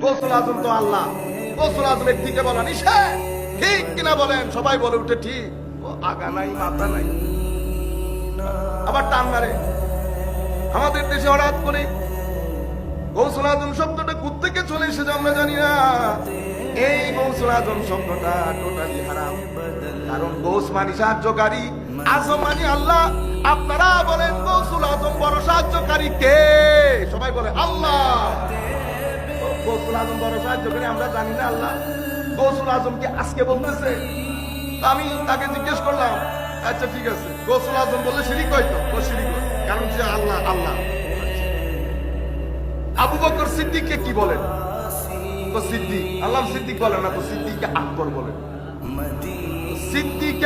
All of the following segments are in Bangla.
গোসল আজম তো আল্লাহ। গোসল আজমের দিকে বলা নিষেধ। ঠিক কিনা বলেন? সবাই বলে উঠে ঠিক। ও, আগা নাই, মাথা নাই। আবার টান মারে। আমাদের দেশে হঠাৎ করে গৌসুল আজম শব্দটা কোথেকে চলে এসেছে আমরা জানি না। এই গৌসুল আজম শব্দটা টোটালি হারাম। কারণ গৌস মানি সাহায্যকারী, আজম মানি আল্লাহ। আপনারা বলেন গৌসুল আজম বড় সাহায্যকারী কে? সবাই বলে আল্লাহ। গৌসুল আজম বড় সাহায্যকারী আমরা জানি না আল্লাহ। গৌসুল আজমকে আজকে বলতেছে। আমি তাকে জিজ্ঞেস করলাম আচ্ছা ঠিক আছে। গৌসুল আজম বললে শিরিক হয়তো ও। কারণ সে আল্লাহ আল্লাহ। আবু বকর কি বলেন? তো সিদ্দিক, আল্লাহ সিদ্দিক বলেন না, তো সিদ্দিককে আকবর বলেন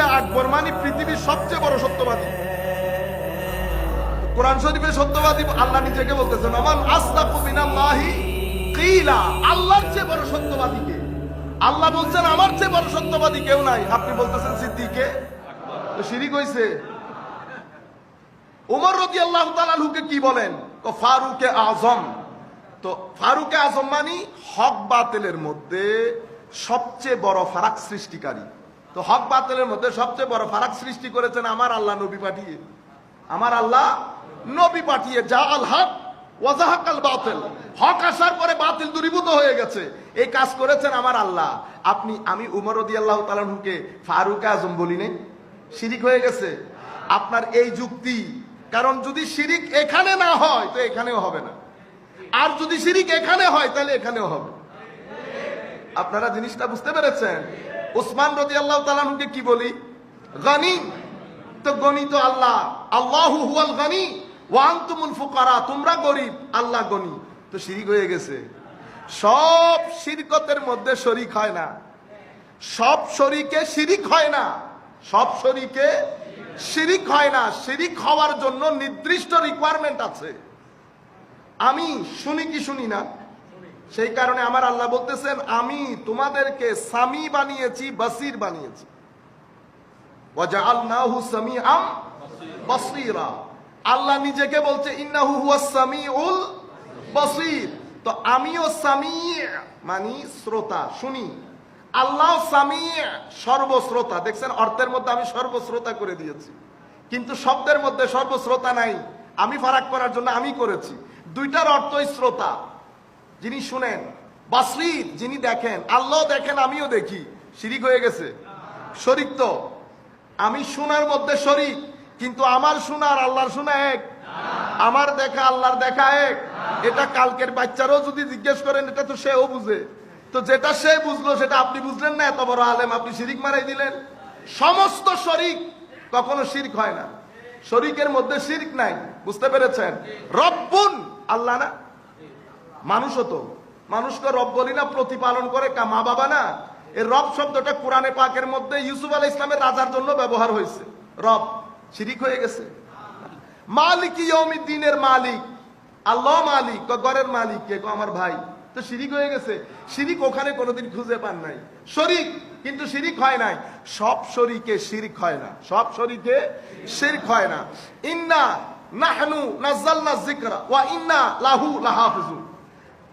আকবর মানে পৃথিবীর সবচেয়ে বড় সত্যবাদী। কোরআন শরীফের সত্যবাদী, আল্লাহ নিজেকে বলতেছেন আমার আসদাকু মিনাল্লাহি আল্লাহর চেয়ে বড় সত্যবাদী কে? আল্লাহ বলছেন, আমার চেয়ে বড় সত্যবাদী কেউ নাই। আপনি বলতেছেন শিরিক হইছে উমর রদি আল্লাহ তালাহুকে কি বলেন? তো, ফারুকে আজম। তো, ফারুকে আজম মানি হক মধ্যে সবচেয়ে বড় ফারাক সৃষ্টিকারী। তো, হক বাতিলের মধ্যে সবচেয়ে বড় ফারাক সৃষ্টি করেছেন আমার আল্লাহ নবী পাঠিয়ে। আমার আল্লাহ নবী পাঠিয়ে, যা আল হক বাতিল। পরে বাতিল হয়ে গেছে। এই কাজ করেছেন আমার আল্লাহ। আপনি, আমি আল্লাহ ফারুকে আজম শিরিক হয়ে গেছে? আপনার এই যুক্তি, কারণ যদি শিরিক এখানে না হয়, তো এখানেও হবে না। আর যদি শিরিক এখানে হয়, তাহলে এখানেও হবে। আপনারা জিনিসটা বুঝতে পেরেছেন? উসমান রদি আল্লাহ তালানুকে কি বলি? গনি। তো গনি তো আল্লাহ। আল্লাহ হুয়াল গনি। ওয়ান তুমুল ফুকারা, তোমরা গরিব, আল্লাহ গনি। তো শিরিক হয়ে গেছে। সব শিরকতের মধ্যে শরিক হয় না। সব শরীকে শিরিক হয় না। সব শরীকে শিরিক হয় না। শিরিক হওয়ার জন্য নির্দিষ্ট রিকোয়ারমেন্ট আছে। আমি শুনি কি শুনি না? সেই কারণে আমার আল্লাহ বলতেছেন, আমি তোমাদেরকে সামি বানিয়েছি, বাসির বানিয়েছি। ওয়াজআলনাহু সামিআম বাসীরা। আল্লাহ নিজেকে বলছে বাসীর। তো আমিও সামি মানি শ্রোতা, শুনি। আল্লাহ সামি সর্বশ্রোতা। দেখছেন, অর্থের মধ্যে আমি সর্বশ্রোতা করে দিয়েছি। কিন্তু শব্দের মধ্যে সর্বশ্রোতা নাই। আমি ফারাক করার জন্য আমি করেছি। দুইটার অর্থই শ্রোতা। যিনি শুনেন বাসরির যিনি দেখেন, আল্লাহ দেখেন, আমিও দেখি। শিরিক হয়ে গেছে। শরিক তো। আমি শোনার মধ্যে শরিক। কিন্তু আমার শোনার আল্লাহর শোনা এক। আমার দেখা, আল্লাহর দেখা এক। এটা কালকের বাচ্চারও যদি জিজ্ঞেস করেন, এটা তো সেও বুঝে। তো যেটা সে বুঝলো, সেটা আপনি বুঝলেন না? এত বড় আলেম, আপনি শিরিক মারাই দিলেন। সমস্ত শরিক কখনো শিরক হয় না। শরিকের মধ্যে শিরক নাই, বুঝতে পেরেছেন? রব্বুন, আল্লাহ না? মানুষও তো। মানুষকে রব বলি না, প্রতিপালন করে কা মা বাবা না। এই রব শব্দটা কোরআনে পাকের মধ্যে ইউসুফ আলাহ ইসলামের রাজার জন্য ব্যবহার হয়েছে। রব। শিরিক হয়ে গেছে। মালিক দিনের মালিক। আল্লাহ মালিক ঘরের মালিক ক? আমার ভাই। তো শিরিক হয়ে গেছে। শিরিক ওখানে কোনোদিন খুঁজে পান নাই। শরিক, কিন্তু শিরিক হয় নাই। সব শরিকে শিরিক হয় না। সব শরিকে শিরিক হয় না। ইন্না নাহনু নাজ্জালনা যিকরা ওয়া ইন্না লাহু লাহাফিজুন।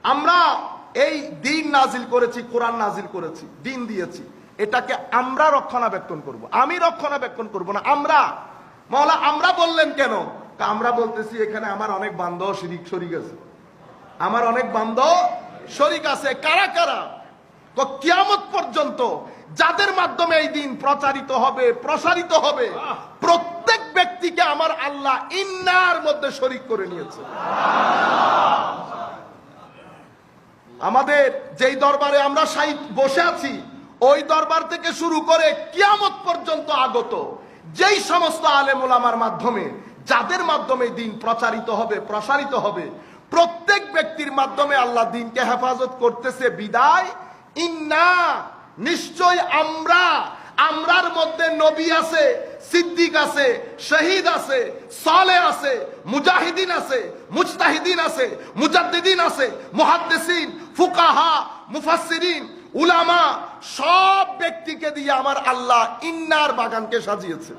আমরা এই দিন নাজিল করেছি, কোরআন নাজিল করেছি, দিন দিয়েছি। এটাকে আমরা রক্ষণাবেক্ষণ করব। আমি রক্ষণাবেক্ষণ করব না, আমরা মহলা আমরা বললেন কেন? আমরা বলতেছি, এখানে আমার অনেক বান্ধব শিরিক শরিক আছে। আমার অনেক বান্ধব শরিক আছে। কারা কারা? তো কিয়ামত পর্যন্ত যাদের মাধ্যমে এই দিন প্রচারিত হবে, প্রসারিত হবে, প্রত্যেক ব্যক্তিকে আমার আল্লাহ ইন্নার মধ্যে শরিক করে নিয়েছে। আমাদের যেই দরবারে আমরা সাহিত বসে আছি, ওই দরবার থেকে শুরু করে কিয়ামত পর্যন্ত আগত। যেই সমস্ত আলেমুলামার মাধ্যমে, যাদের মাধ্যমে দিন প্রচারিত হবে, প্রসারিত হবে, প্রত্যেক ব্যক্তির মাধ্যমে আল্লাহ দিনকে হেফাজত করতেছে বিদায়। ইন্না, নিশ্চয় আমরা, আমরার মধ্যে নবী আছে, সিদ্দিক আছে, শহীদ আছে, সালে আছে, মুজাহিদিন আছে, মুজতাহিদিন আছে, মুজাদ্দিদিন আছে, মুহাদ্দিসিন, ফুকাহা, মুফাসসিরিন উলামা সব ব্যক্তিকে দিয়ে আমার আল্লাহ ইন্নার বাগানকে সাজিয়েছে।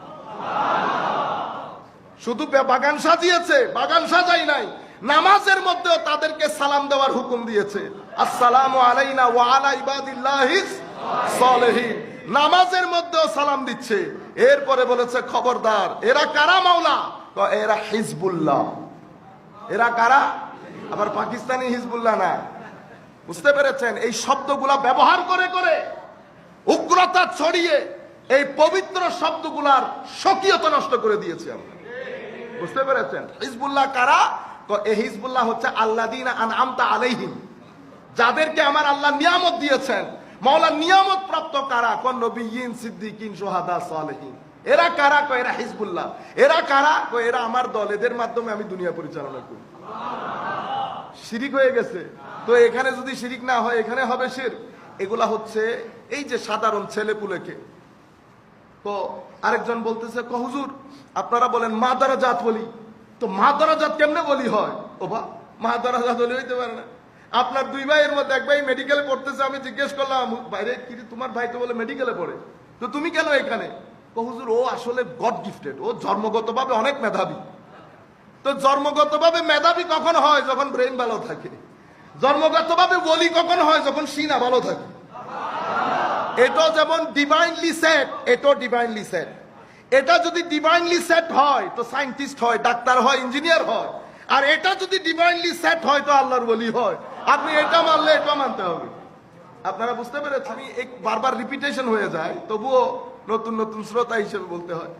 শুধু বাগান সাজিয়েছে, বাগান সাজাই নাই, নামাজের মধ্যেও তাদেরকে সালাম দেওয়ার হুকুম দিয়েছে। আসসালামু আলাইনা নামাজের মধ্যেও সালাম দিচ্ছে। এরপরে বলেছে, খবরদার, এরা কারা মাওলা? এরা হিজবুল্লাহ। এরা কারা? আবার পাকিস্তানি হিজবুল্লাহ না। বুঝতে পেরেছেন? এই শব্দগুলা ব্যবহার করে করে উগ্রতা ছড়িয়ে এই পবিত্র শব্দগুলার স্বকীয়তা নষ্ট করে দিয়েছে আমরা। বুঝতে পেরেছেন? হিজবুল্লাহ কারা? এই হিজবুল্লাহ হচ্ছে আল্লাদিন আনআমতা আলাইহিম। যাদেরকে আমার আল্লাহ নিয়ামত দিয়েছেন। মাওলা নিয়ামত প্রাপ্ত কারা? কোন নবীন, সিদ্দিকিন, সোহাদা, সালেহিন। এরা কারা? কো এরা হিজবুল্লাহ। এরা কারা? কো এরা আমার দল। এদের মাধ্যমে আমি দুনিয়া পরিচালনা করি। শিরিক হয়ে গেছে। তো এখানে যদি শিরিক না হয়, এখানে হবে শির। এগুলা হচ্ছে এই যে সাধারণ ছেলে পুলেকে তো আরেকজন বলতেছে, "ক হুজুর, আপনারা বলেন মা দ্বারা জাত বলি। তো মা দ্বারা জাত কেমনে বলি হয়? ও বা মা দ্বারা জাত বলি হইতে পারে না। আপনার দুই ভাইয়ের মধ্যে এক ভাই মেডিকেলে পড়তেছে, আমি জিজ্ঞেস করলাম, বাইরে কি তোমার ভাই তো বলে মেডিকেলে পড়ে? তো তুমি কেন এখানে? ও হুজুর, ও আসলে গড গিফটেড ও জন্মগতভাবে অনেক মেধাবী। তো জন্মগতভাবে মেধাবী কখন হয়? যখন ব্রেন ভালো থাকে। জন্মগতভাবে বলি কখন হয়? যখন সিনা ভালো থাকে। এটা যেমন ডিভাইনলি সেট এটাও ডিভাইনলি সেট এটা যদি ডিভাইনলি সেট হয়, তো সায়েন্টিস্ট হয়, ডাক্তার হয় ইঞ্জিনিয়ার হয়। আর এটা যদি ডিভাইনলি সেট হয়, তো আল্লাহর বলি হয়। আপনি এটা মানলে এটা মানতে হবে। আপনারা বুঝতে পেরেছেন? আমি এক বারবার রিপিটেশন হয়ে যায়, তবুও নতুন নতুন শ্রোতা হিসেবে বলতে হয়।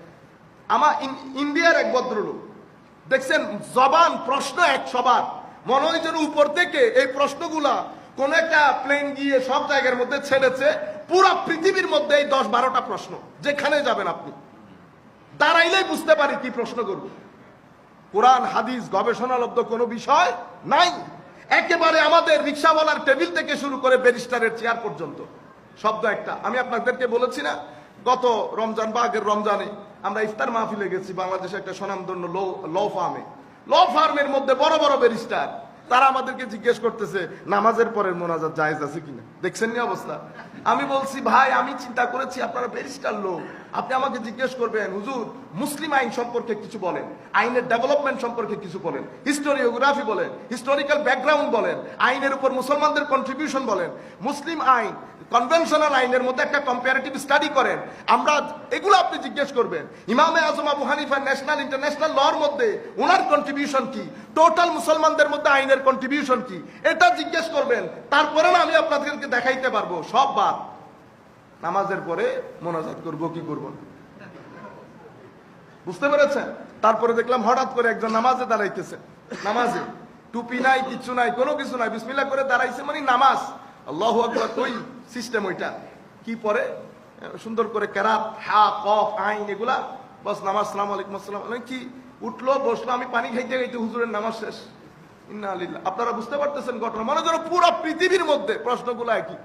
আমার ইন্ডিয়ার এক ভদ্রলোক, দেখছেন, জবান প্রশ্ন এক সবার। মনে হয় যেন উপর থেকে এই প্রশ্নগুলা কোন একটা প্লেন গিয়ে সব জায়গার মধ্যে ছেড়েছে, পুরো পৃথিবীর মধ্যে এই দশ বারোটা প্রশ্ন, যেখানে যাবেন আপনি। দাঁড়াইলেই বুঝতে পারি কি প্রশ্ন করব। কোরআন, হাদিস, গবেষণালব্ধ কোনো বিষয় নাই? একেবারে আমাদের রিক্সাওয়ালার টেবিল থেকে শুরু করে ব্যারিস্টারের চেয়ার পর্যন্ত। শব্দ একটা। আমি আপনাদেরকে বলেছি না, গত রমজান বা আগের রমজানে আমরা ইফতার মাহফিলে গেছি, বাংলাদেশে একটা স্বনামধন্য লো ল ফার্মে ল ফার্মের মধ্যে বড় বড় ব্যারিস্টার তারা আমাদেরকে জিজ্ঞেস করতেছে, নামাজের পরের মোনাজাত জায়েজ আছে কিনা? দেখছেন নি অবস্থা? আমি বলছি, ভাই, আমি চিন্তা করেছি, আপনারা ব্যারিস্টার লোক। আপনি আমাকে জিজ্ঞেস করবেন, হুজুর, মুসলিম আইন সম্পর্কে কিছু বলেন, আইনের ডেভেলপমেন্ট সম্পর্কে কিছু বলেন, হিস্টোরিওগ্রাফি বলেন, হিস্টোরিক্যাল ব্যাকগ্রাউন্ড বলেন, আইনের উপর মুসলমানদের কন্ট্রিবিউশন বলেন। মুসলিম আইন কনভেনশনাল আইনের মধ্যে একটা কম্পারেটিভ স্টাডি করেন। আমরা, এগুলো আপনি জিজ্ঞেস করবেন। ইমামে আজম আবু হানিফা ন্যাশনাল ইন্টারন্যাশনাল লর মধ্যে ওনার কন্ট্রিবিউশন কি? টোটাল মুসলমানদের মধ্যে আইনের কন্ট্রিবিউশন কি? এটা জিজ্ঞেস করবেন, তারপরে না আমি আপনাদেরকে দেখাইতে পারব, সব বাদ। নামাজের পরে মোনাজাত করব, কি করব না। বুঝতে পেরেছেন? তারপরে দেখলাম হঠাৎ করে একজন নামাজে দাঁড়াইতেছে। নামাজে। টুপি নাই, কিছু নাই, কোনো কিছু নাই, বিসমিল্লাহ করে দাঁড়াইছে মানে নামাজ। আল্লাহু ওই সিস্টেম ওইটা। কি পরে? সুন্দর করে কেরাত হা, কফ, আইন, এগুলা। বস, নামাজ, সালাম আলাইকুম, আসসালাম মানে কি? উঠল, বসল, আমি পানি খাইতে খাইতে হুজুরের নামাজ শেষ। ইন্না আপনারা বুঝতে পারতেছেন ঘটনা? মনে করো পুরো পৃথিবীর মধ্যে প্রশ্নগুলো একই।